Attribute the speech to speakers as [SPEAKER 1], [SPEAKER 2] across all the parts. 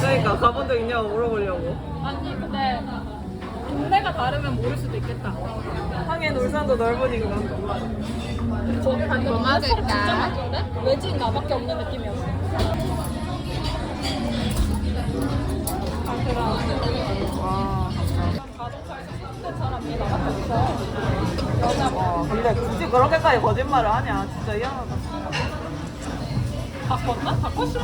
[SPEAKER 1] 그러니까 가본 적 있냐고 물어보려고.
[SPEAKER 2] 아니 근데 동네가 다르면 모를 수도 있겠다.
[SPEAKER 1] 하긴 울산도 넓으니까.
[SPEAKER 2] 거기 갔는데 뭐 먹을까? 외지인 나밖에 없는 느낌이었어.
[SPEAKER 1] 와. 와, 근데 굳이 그렇게까지 거짓말을 하냐? 진짜 이상하다.
[SPEAKER 2] 바꿨나? 바꿨을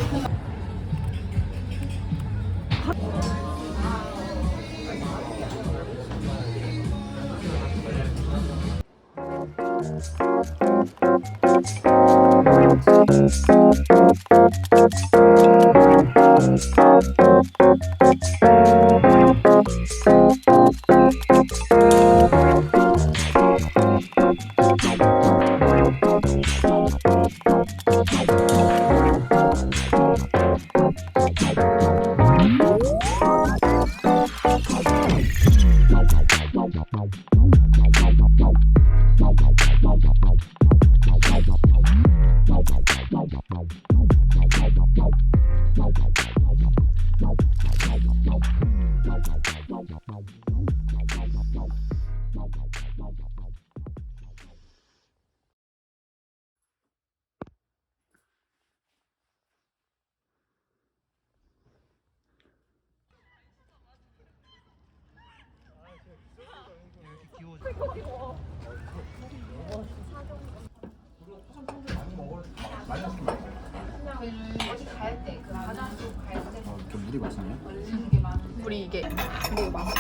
[SPEAKER 2] 우리 이게 근데 이거 맛있어.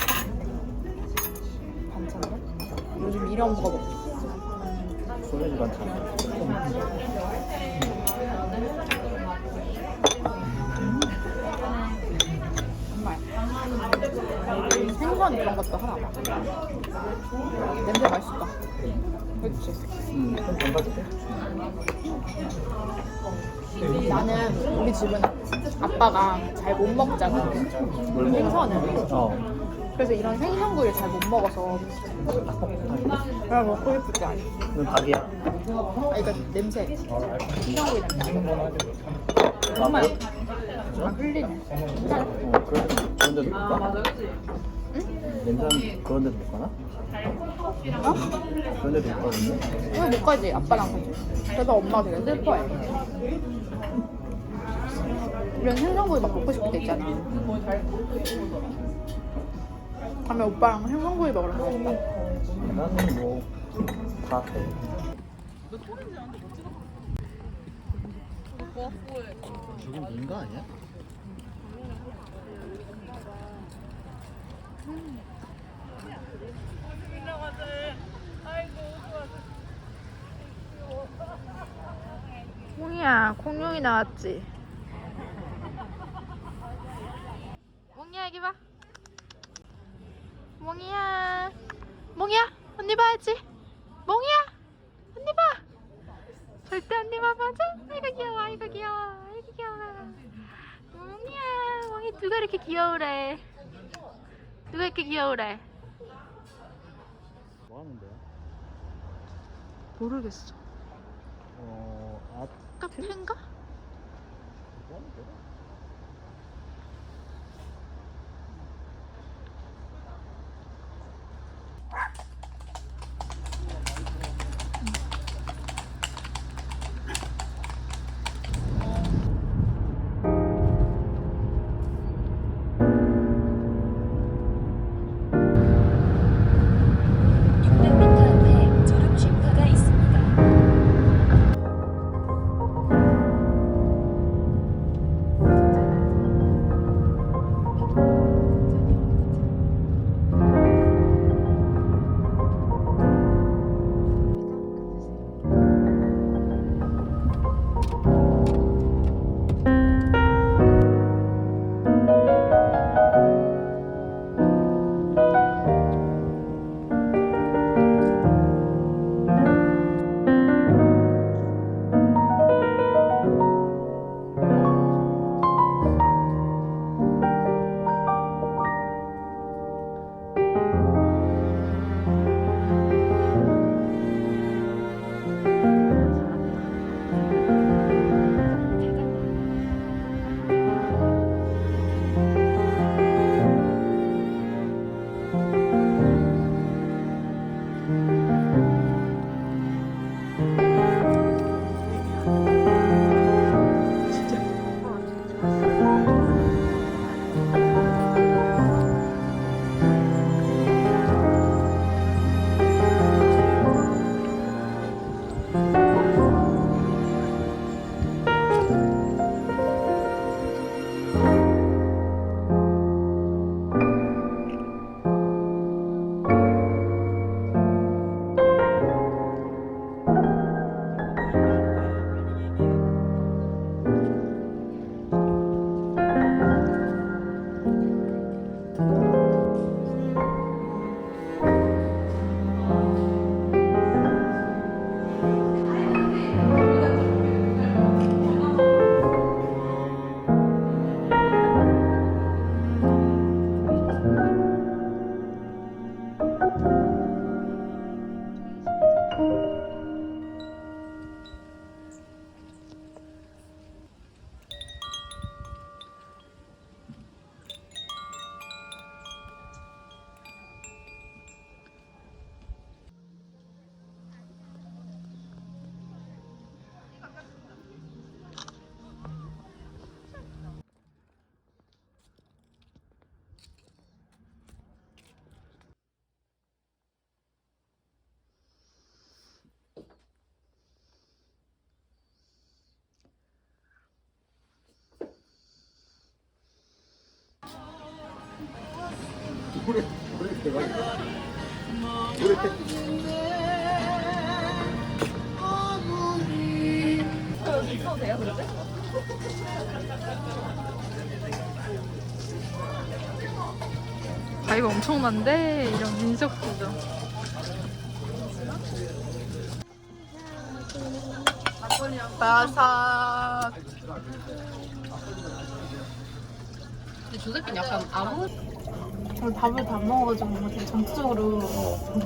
[SPEAKER 2] 반찬이야? 요즘 이런 거 먹어.
[SPEAKER 3] 소세지 반찬.
[SPEAKER 2] 정말. 생선 이런 것도 하나 봐. 냄새 맛있다. 그렇지.
[SPEAKER 3] 음.
[SPEAKER 2] 나는 우리 집은 아빠가 잘 못 먹잖아. 생선을.
[SPEAKER 3] 어.
[SPEAKER 2] 그래서 이런 생선구이를 잘 못 먹어서 그냥 먹고 싶을 때 아니야.
[SPEAKER 3] 넌 닭이야?
[SPEAKER 2] 아, 이거 냄새. 생선구이 냄새.
[SPEAKER 3] 정말?
[SPEAKER 2] 아, 흘리네.
[SPEAKER 3] 어, 그런 데- 그런 데도 볼까? 냄새 그런 데도 볼까나?
[SPEAKER 2] 어?
[SPEAKER 3] 그런 데도 있거든요.
[SPEAKER 2] 왜못 가지? 아빠랑 가지. 그래서 엄마가 되게 슬퍼해. 이런 생선구이 막 먹고 싶을 때 있잖아. 다음에 오빠랑 생선구이 먹으러 가야겠다.
[SPEAKER 3] 나는 뭐다 돼. 저건 민가 아니야?
[SPEAKER 2] 몽이야, 공룡이 나왔지. 몽이야, 여기 봐. 몽이야. 몽이야, 언니 봐야지. 몽이야, 언니 봐. 절대 언니 봐봐줘. 아이고 귀여워, 아이고 귀여워, 아이고 귀여워. 몽이야, 몽이 누가 이렇게 귀여우래? 누가 이렇게 귀여우래?
[SPEAKER 3] 뭐 하는데요?
[SPEAKER 2] 모르겠어.
[SPEAKER 3] 어, 아,
[SPEAKER 2] 카페인가?
[SPEAKER 4] 노래 노래 대박이다. 노래
[SPEAKER 5] 바이브 엄청난데 이런 민속주죠. 바삭. 근데 저 새끼는 약간 아무
[SPEAKER 2] 오늘 밥을 다 먹어가지고 되게 전투적으로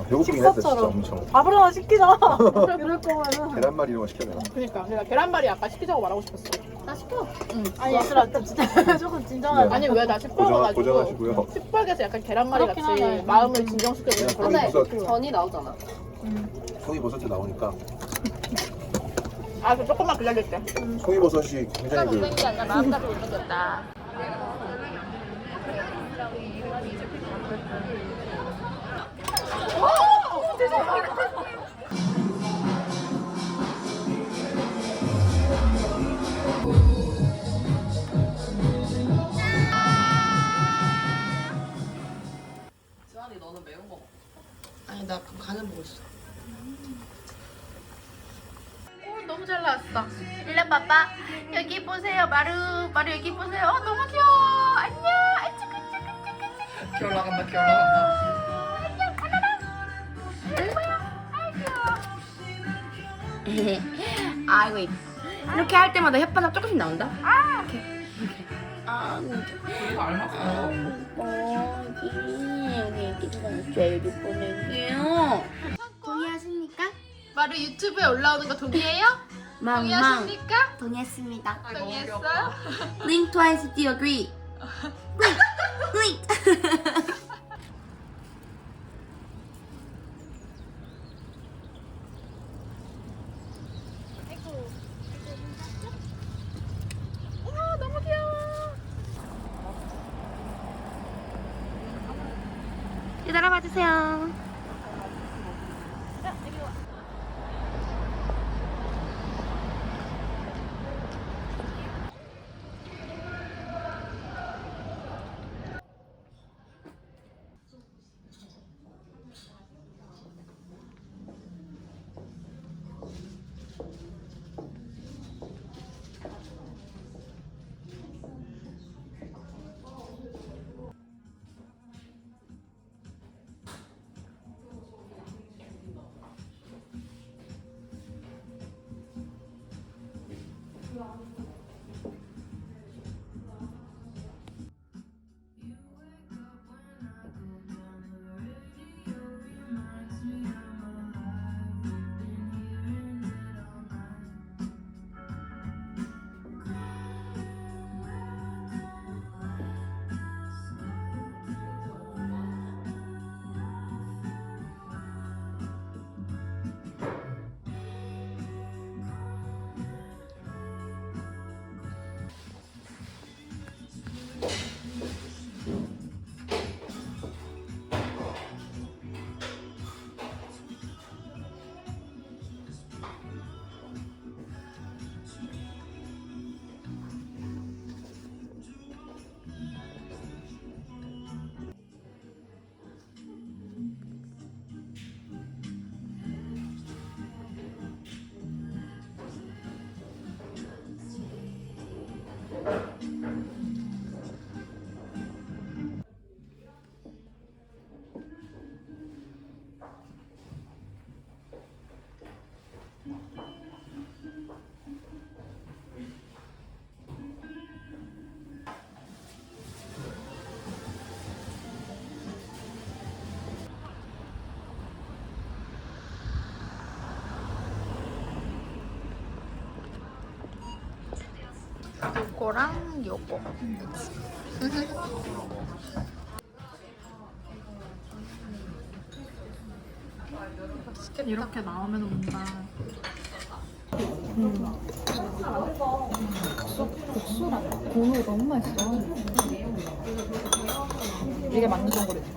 [SPEAKER 4] 배고프긴 했다 진짜
[SPEAKER 2] 식사처럼
[SPEAKER 4] 엄청.
[SPEAKER 2] 밥을 하나 시키자 이럴 거면은
[SPEAKER 4] 계란말이 이런 거 시켜야 되나?
[SPEAKER 6] 그러니까 내가 계란말이 아까 시키자고 말하고 싶었어.
[SPEAKER 5] 나 시켜.
[SPEAKER 2] 아니 얘들아 좀 진짜 조금 진정하자
[SPEAKER 6] 아니 왜 나
[SPEAKER 4] 고정
[SPEAKER 6] 시뻘가지고
[SPEAKER 4] 고정하시고요.
[SPEAKER 6] 시뻘게서 약간 계란말이
[SPEAKER 2] 그렇긴
[SPEAKER 6] 같이
[SPEAKER 2] 하네.
[SPEAKER 6] 마음을 진정시켜주는
[SPEAKER 4] 그냥
[SPEAKER 6] 그런
[SPEAKER 4] 거기
[SPEAKER 6] 거.
[SPEAKER 4] 버섯
[SPEAKER 5] 전이 나오잖아.
[SPEAKER 4] 송이 버섯이 나오니까
[SPEAKER 6] 아, 그 조금만 기다릴게.
[SPEAKER 4] 송이 버섯이 굉장히
[SPEAKER 5] 그게 아니라 마음대로 올라졌다.
[SPEAKER 6] 아니 나 간을 보고 있어.
[SPEAKER 5] 오, 너무 잘 나왔어. 일로 봐봐. 여기 보세요. 마루. 마루 여기 보세요. 아이고. 아이고
[SPEAKER 7] 이- 이렇게 할 때마다 혓바닥 조금씩 나온다.
[SPEAKER 5] 아.
[SPEAKER 7] 이렇게 이렇게. 아,
[SPEAKER 6] 이거 알았어.
[SPEAKER 7] 어, 여기 여기 애기가 있어요. 여기 보내게요. 동의하십니까?
[SPEAKER 5] 마루 유튜브에 올라오는 거 동의해요? 동의하십니까?
[SPEAKER 7] 동의했습니다.
[SPEAKER 5] 동의했어요?
[SPEAKER 7] Blink twice if you agree. Blink, blink.
[SPEAKER 5] 와, 너무 귀여워.
[SPEAKER 7] 뒤돌아봐 주세요. long Thank you.
[SPEAKER 5] 요거랑 요거.
[SPEAKER 2] 이렇게 나오면 뭔가
[SPEAKER 6] 이게 맞는 정보래지.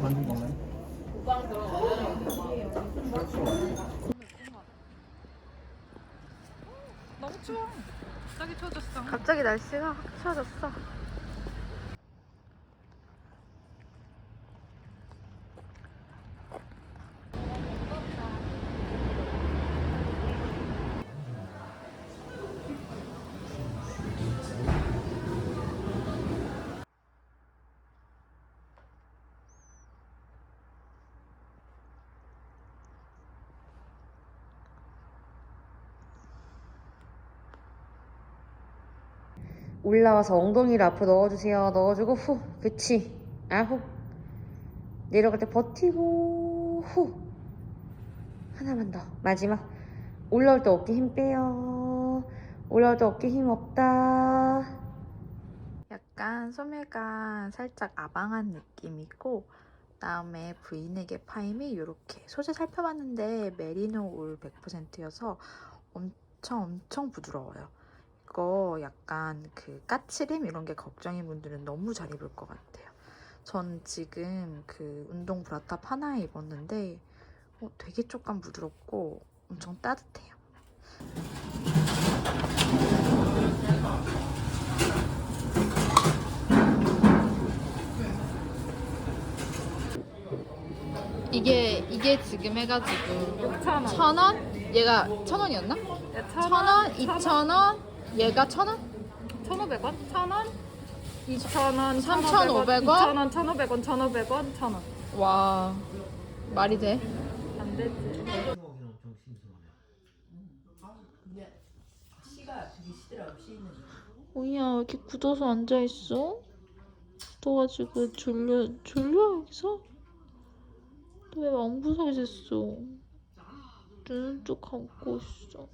[SPEAKER 4] 만든 거네.
[SPEAKER 5] 추워. 갑자기 추워졌어. 갑자기 날씨가 확 추워졌어.
[SPEAKER 8] 올라와서 엉덩이를 앞으로 넣어주세요. 넣어주고 후. 그치. 아후. 내려갈 때 버티고 후. 하나만 더. 마지막. 올라올 때 어깨 힘 빼요. 올라올 때 어깨 힘 없다.
[SPEAKER 5] 약간 소매가 살짝 아방한 느낌이고 그다음에 브이넥의 파임이 이렇게 소재 살펴봤는데 메리노 울 100%여서 엄청 엄청 부드러워요. 이거 약간 그 까치림 이런 게 걱정인 분들은 너무 잘 입을 것 같아요. 전 지금 그 운동 브라탑 하나에 입었는데 어, 되게 조금 부드럽고 엄청 따뜻해요. 이게 이게 지금 해가지고 천 원? 얘가 천 원이었나? 천 원, 이천 원, 얘가 천 원?
[SPEAKER 1] 1,500원? 1,000원? 2,000원,
[SPEAKER 5] 3,500원?
[SPEAKER 1] 2,000원, 1,500원, 1,500원, 1,000원.
[SPEAKER 5] 와 말이 돼?
[SPEAKER 1] 안 되지.
[SPEAKER 5] 뭐야 왜 이렇게 굳어서 앉아 있어? 굳어가지고 졸려 졸려 여기서? 너 왜 엉부석이 됐어? 눈은 또 감고 있어.